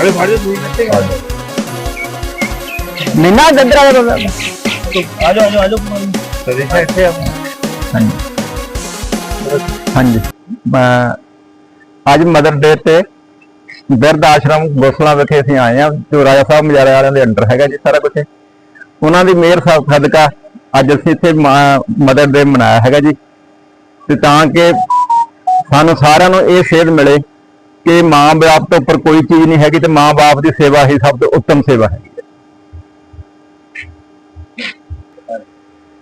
ਅਰੇ ਫਾੜੇ ਦੂਰ ਕਿੱਥੇ ਆ ਮਹੀਨਾ ਗੰਦਰਾ ਦਾ ਆ ਜਾ ਆ ਜਾ ਆ ਜਾ ਤੇਰੇ ਇੱਥੇ ਆ। ਹਾਂਜੀ। ਹਾਂਜੀ। ਮੈਂ ਅੱਜ ਮਦਰ ਡੇ ਤੇ ਬਿਰਧ ਆਸ਼ਰਮ ਗੋਸਲਾ ਵਿਖੇ ਅਸੀਂ ਆਏ ਆ ਜੋ ਰਾਜਾ ਸਾਹਿਬ ਮਜਾਰੇ ਵਾਲਿਆਂ ਦੇ ਅੰਡਰ ਹੈਗਾ ਜੀ ਸਾਰਾ ਕੁਝ ਉਹਨਾਂ ਦੀ ਮਿਹਰ ਸਾਹਿਬ ਸਦਕਾ ਅੱਜ ਅਸੀਂ ਇੱਥੇ ਮਦਰ ਡੇ ਮਨਾਇਆ ਹੈਗਾ ਜੀ। ਤੇ ਤਾਂ ਕਿ ਸਾਨੂੰ ਸਾਰਿਆਂ ਨੂੰ ਇਹ ਸੇਧ ਮਿਲੇ ਕਿ ਮਾਂ ਬਾਪ ਤੋਂ ਉੱਪਰ ਕੋਈ ਚੀਜ਼ ਨਹੀਂ ਹੈਗੀ ਤੇ ਮਾਂ ਬਾਪ ਦੀ ਸੇਵਾ ਹੀ ਸਭ ਤੋਂ ਉੱਤਮ ਸੇਵਾ ਹੈ।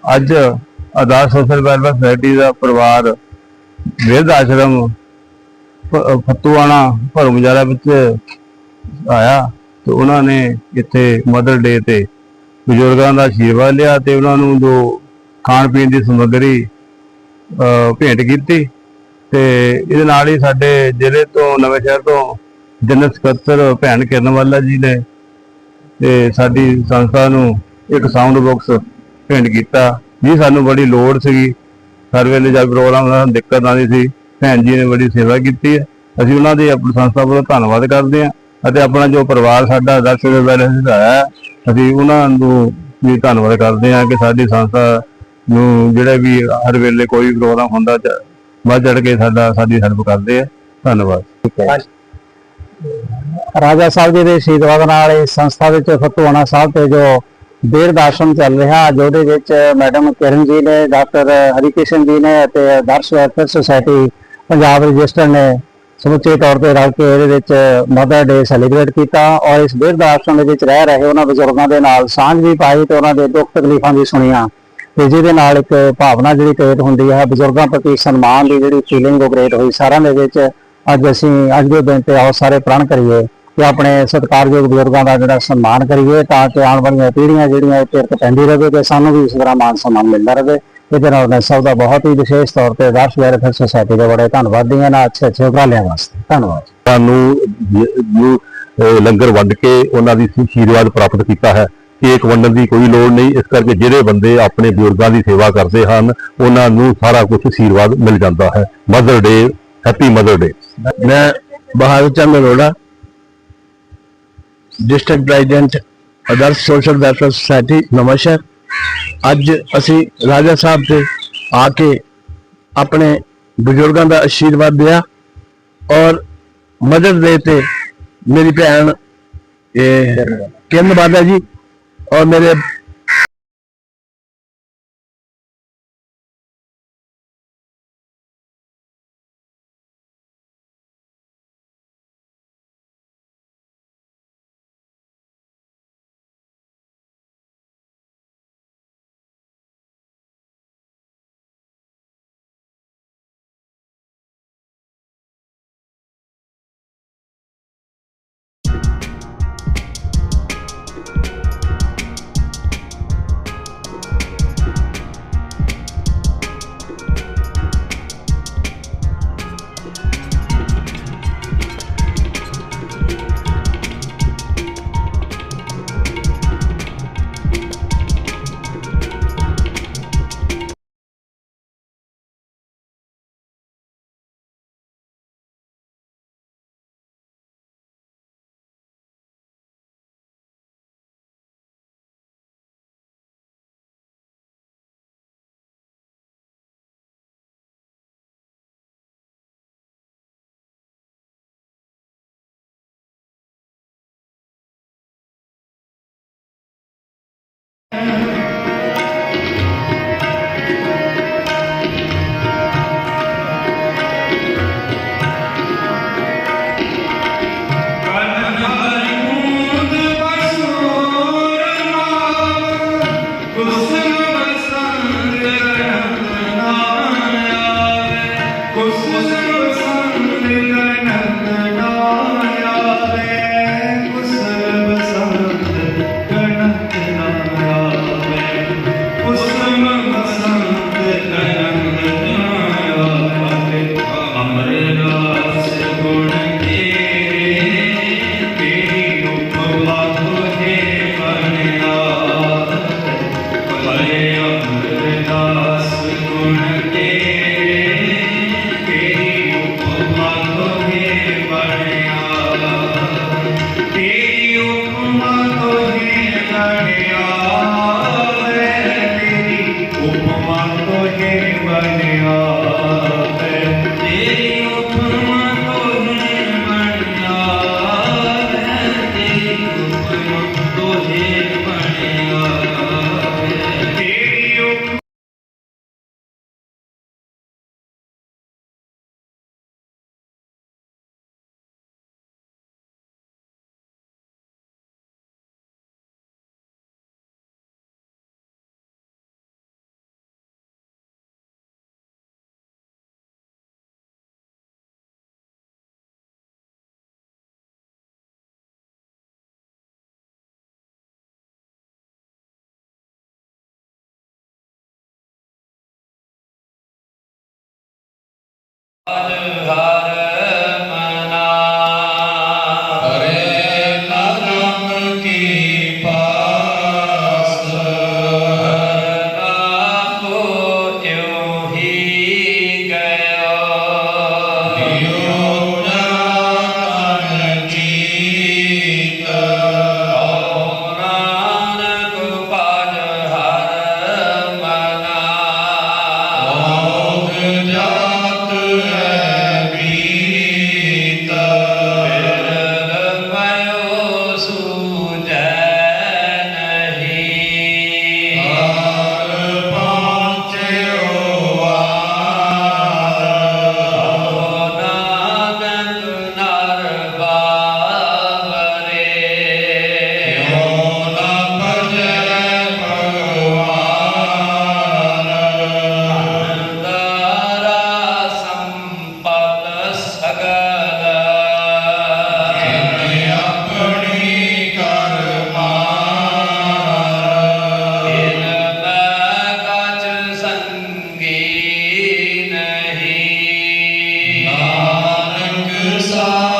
ਅੱਜ ਆਦਾਸ ਸੋਸ਼ਲ ਵੈਲਫੇਅਰ ਸੁਸਾਇਟੀ ਦਾ ਪਰਿਵਾਰ ਵਿਰਧ ਆਸ਼ਰਮ, ਫ- ਫਤੂਆਣਾ ਭਰਮਜਾਰਾ ਵਿੱਚ ਆਇਆ ਤੇ ਉਹਨਾਂ ਨੇ ਇੱਥੇ ਮਦਰ ਡੇ ਤੇ ਬਜ਼ੁਰਗਾਂ ਦਾ ਆਸ਼ੀਰਵਾਦ ਲਿਆ ਤੇ ਉਹਨਾਂ ਨੂੰ ਜੋ ਖਾਣ ਪੀਣ ਦੀ ਸਮੱਗਰੀ ਭੇਟ ਕੀਤੀ। ਤੇ ਇਹਦੇ ਨਾਲ ਹੀ ਸਾਡੇ ਜ਼ਿਲ੍ਹੇ ਤੋਂ ਨਵੇਂ ਸ਼ਹਿਰ ਤੋਂ ਜਨਰਲ ਸਕੱਤਰ ਭੈਣ ਕਿਰਨਵਾਲਾ ਜੀ ਨੇ ਤੇ ਸਾਡੀ ਸੰਸਥਾ ਨੂੰ ਇੱਕ ਸਾਊਂਡ ਬਾਕਸ ਭੇਂਟ ਕੀਤਾ। ਜੀ ਸਾਨੂੰ ਬੜੀ ਲੋੜ ਸੀਗੀ। ਹਰ ਵੇਲੇ ਜਦ ਪ੍ਰੋਗਰਾਮ ਦਾ ਦਿੱਕਤ ਆਉਂਦੀ ਸੀ ਭੈਣ ਜੀ ਨੇ ਬੜੀ ਸੇਵਾ ਕੀਤੀ ਹੈ। ਅਸੀਂ ਉਹਨਾਂ ਦੀ ਆਪਣੀ ਸੰਸਥਾ ਵੱਲੋਂ ਧੰਨਵਾਦ ਕਰਦੇ ਹਾਂ ਅਤੇ ਆਪਣਾ ਜੋ ਪਰਿਵਾਰ ਸਾਡਾ ਦਸ ਦੇ ਬੈਲੈਂਸ ਵਧਾਇਆ ਹੈ, ਅਸੀਂ ਉਹਨਾਂ ਨੂੰ ਵੀ ਧੰਨਵਾਦ ਕਰਦੇ ਹਾਂ ਕਿ ਸਾਡੀ ਸੰਸਥਾ ਨੂੰ ਜਿਹੜੇ ਵੀ ਹਰ ਵੇਲੇ ਕੋਈ ਪ੍ਰੋਗਰਾਮ ਹੁੰਦਾ ਚ- ਵੱਧ ਚੜ ਕੇ ਸਾਡਾ, ਸਾਡੀ ਹੈਲਪ ਕਰਦੇ ਆ। ਧੰਨਵਾਦ। ਰਾਜਾ ਸਾਹਿਬ ਜੀ ਦੇ ਆਸ਼ੀਰਵਾਦ ਨਾਲ ਇਸ ਸੰਸਥਾ ਵਿੱਚ ਫਤਵਾਣਾ ਸਾਹਿਬ ਤੇ ਜੋ ਬੇਰਦ ਆਸ਼ਰਮ ਚੱਲ ਰਿਹਾ, ਜਿਹਦੇ ਵਿੱਚ ਮੈਡਮ ਕਿਰਨ ਜੀ ਨੇ, ਡਾਕਟਰ ਹਰੀਕ੍ਰਿਸ਼ਨ ਜੀ ਨੇ ਅਤੇ Adarsh welfare society Punjab register ਨੇ ਸਮੁੱਚੇ ਤੌਰ ਤੇ ਰਲ ਕੇ ਇਹਦੇ ਵਿੱਚ ਮਦਰ ਡੇ ਸੈਲੀਬ੍ਰੇਟ ਕੀਤਾ ਔਰ ਇਸ ਬੇਰਦ ਆਸ਼ਰਮ ਦੇ ਵਿੱਚ ਰਹਿ ਰਹੇ ਉਹਨਾਂ ਬਜ਼ੁਰਗਾਂ ਦੇ ਨਾਲ ਸਾਂਝ ਵੀ ਪਾਈ ਤੇ ਉਹਨਾਂ ਦੇ ਦੁੱਖ ਤਕਲੀਫਾਂ ਵੀ ਸੁਣੀਆਂ। ਤੇ ਜਿਹਦੇ ਨਾਲ ਇੱਕ ਭਾਵਨਾ ਜਿਹੜੀ ਕ੍ਰੀਏਟ ਹੁੰਦੀ ਹੈ ਬਜ਼ੁਰਗਾਂ ਪ੍ਰਤੀ ਸਨਮਾਨ ਦੀ ਜਿਹੜੀ ਫੀਲਿੰਗ ਉਹ ਕ੍ਰੀਏਟ ਹੋਈ। ਸਾਰਿਆਂ ਦੇ ਵਿੱਚ ਅੱਜ ਅਸੀਂ, ਅੱਜ ਦੇ ਦਿਨ ਤੇ ਆਓ ਸਾਰੇ ਪ੍ਰਣ ਕਰੀਏ ਕਿ ਆਪਣੇ ਸਤਿਕਾਰਯੋਗ ਬਜ਼ੁਰਗਾਂ ਦਾ ਜਿਹੜਾ ਸਨਮਾਨ ਕਰੀਏ ਤਾਂ ਕਿ ਆਉਣ ਵਾਲੀਆਂ ਪੀੜ੍ਹੀਆਂ ਜਿਹੜੀਆਂ ਇਹ ਕਿਰਤ ਪੈਂਦੀ ਰਹੇ ਤੇ ਸਾਨੂੰ ਵੀ ਇਸ ਤਰ੍ਹਾਂ ਮਾਨ ਸਨਮਾਨ ਮਿਲਦਾ ਰਹੇ ਇਹਦੇ ਨਾਲ ਮੈਂ ਸਭ ਦਾ ਬਹੁਤ ਹੀ ਵਿਸ਼ੇਸ਼ ਤੌਰ ਤੇ ਆਦਰਸ਼ ਵੈਲਫੇਅਰ ਸੁਸਾਇਟੀ ਦੇ ਬੜੇ ਧੰਨਵਾਦੀ ਹਾਂ। ਨਾ ਅੱਛੇ ਅੱਛੇ ਉਪਰਾਲਿਆਂ ਵਾਸਤੇ। ਧੰਨਵਾਦ। ਸਾਨੂੰ ਲੰਗਰ ਵੰਡ ਕੇ ਉਹਨਾਂ ਦੀ ਆਸ਼ੀਰਵਾਦ ਪ੍ਰਾਪਤ ਕੀਤਾ ਹੈ। ਕੇਕ ਵੰਡਣ ਦੀ ਕੋਈ ਲੋੜ ਨਹੀਂ, ਇਸ ਕਰਕੇ ਜਿਹੜੇ ਬੰਦੇ ਆਪਣੇ ਬਜ਼ੁਰਗਾਂ ਦੀ ਸੇਵਾ ਕਰਦੇ ਹਨ, ਉਹਨਾਂ ਨੂੰ ਸਾਰਾ ਕੁਝ ਆਸ਼ੀਰਵਾਦ ਮਿਲ ਜਾਂਦਾ ਹੈ। Mother day happy mother day ਮੈਂ Bahadur Chand Arora district president Adarsh social welfare society Nawanshahr. ਅੱਜ ਅਸੀਂ ਰਾਜਾ ਸਾਹਿਬ ਤੇ ਆ ਕੇ ਆਪਣੇ ਬਜ਼ੁਰਗਾਂ ਦਾ ਆਸ਼ੀਰਵਾਦ ਲਿਆ ਔਰ ਮਦਰ ਦੇ ਤੇ ਮੇਰੀ ਭੈਣ, ਇਹ ਕਿਰਨ ਬਾਦਾ ਜੀ ਔਰ Amen. 하나, 둘, 셋. usar.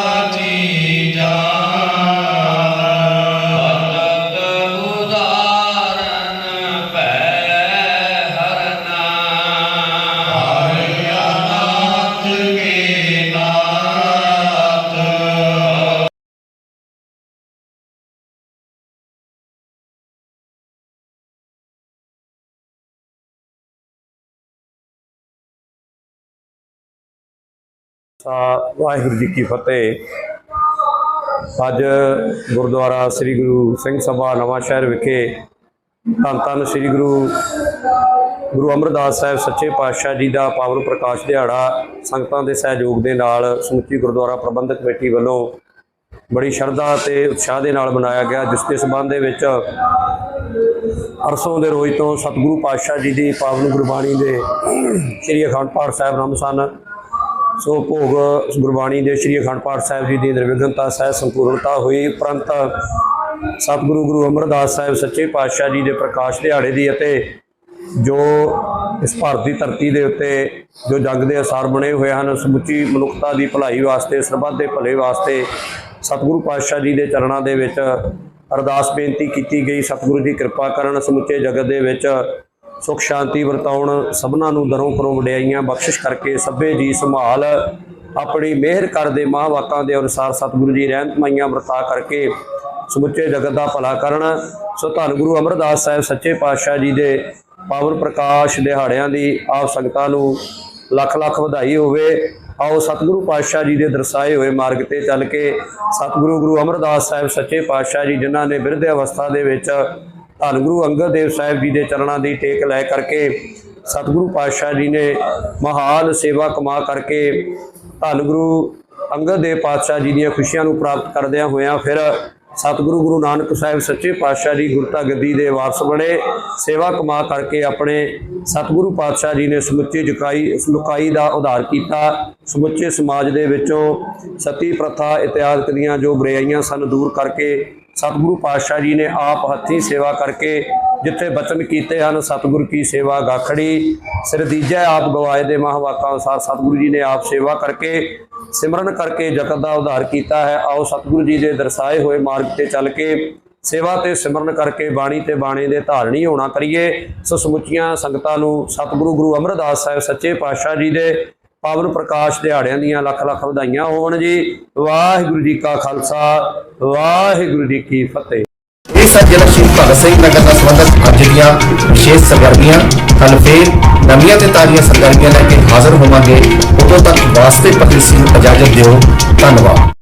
ਖਾਲਸਾ ਵਾਹਿਗੁਰੂ ਜੀ ਕੀ ਫਤਿਹ। ਅੱਜ ਗੁਰਦੁਆਰਾ ਸ੍ਰੀ ਗੁਰੂ ਸਿੰਘ ਸਭਾ ਨਵਾਂ ਸ਼ਹਿਰ ਵਿਖੇ ਧੰਨ ਧੰਨ ਸ੍ਰੀ ਗੁਰੂ ਗੁਰੂ ਅਮਰਦਾਸ ਸਾਹਿਬ ਸੱਚੇ ਪਾਤਸ਼ਾਹ ਜੀ ਦਾ ਪਾਵਨ ਪ੍ਰਕਾਸ਼ ਦਿਹਾੜਾ ਸੰਗਤਾਂ ਦੇ ਸਹਿਯੋਗ ਦੇ ਨਾਲ ਸਮੁੱਚੀ ਗੁਰਦੁਆਰਾ ਪ੍ਰਬੰਧਕ ਕਮੇਟੀ ਵੱਲੋਂ ਬੜੀ ਸ਼ਰਧਾ ਤੇ ਉਤਸ਼ਾਹ ਦੇ ਨਾਲ ਮਨਾਇਆ ਗਿਆ, ਜਿਸ ਦੇ ਸਬੰਧ ਦੇ ਵਿੱਚ ਅਰਸੋਂ ਦੇ ਰੋਜ਼ ਤੋਂ ਸਤਿਗੁਰੂ ਪਾਤਸ਼ਾਹ ਜੀ ਦੀ ਪਾਵਨ ਗੁਰਬਾਣੀ ਦੇ ਸ੍ਰੀ ਅਖੰਡ ਪਾਠ ਸਾਹਿਬ ਨਾਮ ਸਨ। ਸੋ ਭੋਗ ਗੁਰਬਾਣੀ ਦੇ ਸ੍ਰੀ ਅਖੰਡ ਪਾਠ ਸਾਹਿਬ ਜੀ ਦੀ ਨਿਰਵਿਘਨਤਾ ਸਹਿ ਸੰਪੂਰਨਤਾ ਹੋਈ। ਉਪਰੰਤ ਸਤਿਗੁਰੂ ਗੁਰੂ ਅਮਰਦਾਸ ਸਾਹਿਬ ਸੱਚੇ ਪਾਤਸ਼ਾਹ ਜੀ ਦੇ ਪ੍ਰਕਾਸ਼ ਦਿਹਾੜੇ ਦੀ ਅਤੇ ਜੋ ਇਸ ਭਾਰਤ ਦੀ ਧਰਤੀ ਦੇ ਉੱਤੇ ਜੋ ਜੱਗ ਦੇ ਅਸਾਰ ਬਣੇ ਹੋਏ ਹਨ, ਸਮੁੱਚੀ ਮਨੁੱਖਤਾ ਦੀ ਭਲਾਈ ਵਾਸਤੇ, ਸਰਬੱਤ ਦੇ ਭਲੇ ਵਾਸਤੇ ਸਤਿਗੁਰੂ ਪਾਤਸ਼ਾਹ ਜੀ ਦੇ ਚਰਨਾਂ ਦੇ ਵਿੱਚ ਅਰਦਾਸ ਬੇਨਤੀ ਕੀਤੀ ਗਈ। ਸਤਿਗੁਰੂ ਦੀ ਕਿਰਪਾ ਕਰਨ ਸਮੁੱਚੇ ਜਗਤ ਦੇ ਵਿੱਚ ਸੁਖ ਸ਼ਾਂਤੀ ਵਰਤਾਉਣ ਸਭਨਾਂ ਨੂੰ ਦਰੋਂ ਪਰੋਂ ਵਡਿਆਈਆਂ, ਬਖਸ਼ਿਸ਼ ਕਰਕੇ ਸਭੇ ਜੀ ਸੰਭਾਲ। ਆਪਣੀ ਮਿਹਰ ਕਰਦੇ ਮਹਾਂਵਾਕਾਂ ਦੇ ਅਨੁਸਾਰ ਸਤਿਗੁਰੂ ਜੀ ਰਹਿਮਤਮਈਆਂ ਵਰਤਾ ਕਰਕੇ ਸਮੁੱਚੇ ਜਗਤ ਦਾ ਭਲਾ ਕਰਨ। ਸੋ ਧੰਨ ਗੁਰੂ ਅਮਰਦਾਸ ਸਾਹਿਬ ਸੱਚੇ ਪਾਤਸ਼ਾਹ ਜੀ ਦੇ ਪਾਵਨ ਪ੍ਰਕਾਸ਼ ਦਿਹਾੜਿਆਂ ਦੀ ਆਪ ਸੰਗਤਾਂ ਨੂੰ ਲੱਖ ਲੱਖ ਵਧਾਈ ਹੋਵੇ। ਆਓ ਸਤਿਗੁਰੂ ਪਾਤਸ਼ਾਹ ਜੀ ਦੇ ਦਰਸਾਏ ਹੋਏ ਮਾਰਗ ਤੇ ਚੱਲ ਕੇ ਸਤਿਗੁਰੂ ਗੁਰੂ ਅਮਰਦਾਸ ਸਾਹਿਬ ਸੱਚੇ ਪਾਤਸ਼ਾਹ ਜੀ ਜਿਨ੍ਹਾਂ ਨੇ ਬਿਰਧ ਅਵਸਥਾ ਦੇ ਵਿੱਚ ਧੰਨ ਗੁਰੂ ਅੰਗਦ ਦੇਵ ਸਾਹਿਬ ਜੀ ਦੇ ਚਰਨਾਂ ਦੀ ਟੇਕ ਲੈ ਕਰਕੇ ਸਤਿਗੁਰੂ ਪਾਤਸ਼ਾਹ ਜੀ ਨੇ ਮਹਾਨ ਸੇਵਾ ਕਮਾ ਕਰਕੇ ਧੰਨ ਗੁਰੂ ਅੰਗਦ ਦੇਵ ਪਾਤਸ਼ਾਹ ਜੀ ਦੀਆਂ ਖੁਸ਼ੀਆਂ ਨੂੰ ਪ੍ਰਾਪਤ ਕਰਦਿਆਂ ਹੋਇਆਂ ਫਿਰ ਸਤਿਗੁਰੂ ਗੁਰੂ ਨਾਨਕ ਸਾਹਿਬ ਸੱਚੇ ਪਾਤਸ਼ਾਹ ਜੀ ਗੁਰਤਾ ਗੱਦੀ ਦੇ ਵਾਰਸ ਬਣੇ, ਸੇਵਾ ਕਮਾ ਕਰਕੇ ਆਪਣੇ ਸਤਿਗੁਰੂ ਪਾਤਸ਼ਾਹ ਜੀ ਨੇ ਸਮੁੱਚੀ ਜੁਕਾਈ ਲੁਕਾਈ ਦਾ ਉਧਾਰ ਕੀਤਾ। ਸਮੁੱਚੇ ਸਮਾਜ ਦੇ ਵਿੱਚੋਂ ਸਤੀ ਪ੍ਰਥਾ ਇਤਿਆਦਿਕ ਦੀਆਂ ਜੋ ਬੁਰਾਈਆਂ ਸਨ ਦੂਰ ਕਰਕੇ ਸਤਿਗੁਰੂ ਪਾਤਸ਼ਾਹ ਜੀ ਨੇ ਆਪ ਹੱਥੀਂ ਸੇਵਾ ਕਰਕੇ ਜਿੱਥੇ ਬਚਨ ਕੀਤੇ ਹਨ, ਸਤਿਗੁਰ ਕੀ ਸੇਵਾ ਗਾਖੜੀ। ਸਿਰ ਦੀਜੈ ਆਪ ਗਵਾਏ ਦੇ ਮਹਾਵਾਕਾਂ ਅਨੁਸਾਰ ਸਤਿਗੁਰੂ ਜੀ ਨੇ ਆਪ ਸੇਵਾ ਕਰਕੇ ਸਿਮਰਨ ਕਰਕੇ ਜਗਤ ਦਾ ਉਧਾਰ ਕੀਤਾ ਹੈ। ਆਓ ਸਤਿਗੁਰੂ ਜੀ ਦੇ ਦਰਸਾਏ ਹੋਏ ਮਾਰਗ ਤੇ ਚੱਲ ਕੇ ਸੇਵਾ ਤੇ ਸਿਮਰਨ ਕਰਕੇ ਬਾਣੀ ਤੇ ਬਾਣੇ ਦੇ ਧਾਰਨੀ ਹੋਣਾ ਕਰੀਏ। ਸੋ ਸਮੁੱਚੀਆਂ ਸੰਗਤਾਂ ਨੂੰ ਸਤਿਗੁਰੂ ਗੁਰੂ ਅਮਰਦਾਸ ਸਾਹਿਬ ਸੱਚੇ ਪਾਤਸ਼ਾਹ ਜੀ ਦੇ ਪਾਵਨ ਪ੍ਰਕਾਸ਼ ਦਿਹਾੜਿਆਂ ਦੀਆਂ ਲੱਖ ਲੱਖ ਵਧਾਈਆਂ ਹੋਣ ਜੀ। ਵਾਹਿਗੁਰੂ ਜੀ ਕਾ ਖਾਲਸਾ, ਵਾਹਿਗੁਰੂ ਜੀ ਕੀ ਫਤਿਹ। ਇਹ ਸਨ ਜ਼ਿਲ੍ਹਾ ਸ਼ਹੀਦ ਭਗਤ ਸਿੰਘ ਨਗਰ ਨਾਲ ਸੰਬੰਧਿਤ ਅੱਜ ਦੀਆਂ ਵਿਸ਼ੇਸ਼ ਸਰਗਰਮੀਆਂ ਤੁਹਾਨੂੰ ਫੇਰ ਨਵੀਆਂ ਤੇ ਤਾਜ਼ੀਆਂ ਸਰਗਰਮੀਆਂ ਲੈ ਕੇ ਹਾਜ਼ਰ ਹੋਵਾਂਗੇ। ਉਦੋਂ ਤੱਕ ਵਾਸਤੇ ਪਤੀ ਨੂੰ ਇਜਾਜ਼ਤ ਦਿਓ। ਧੰਨਵਾਦ।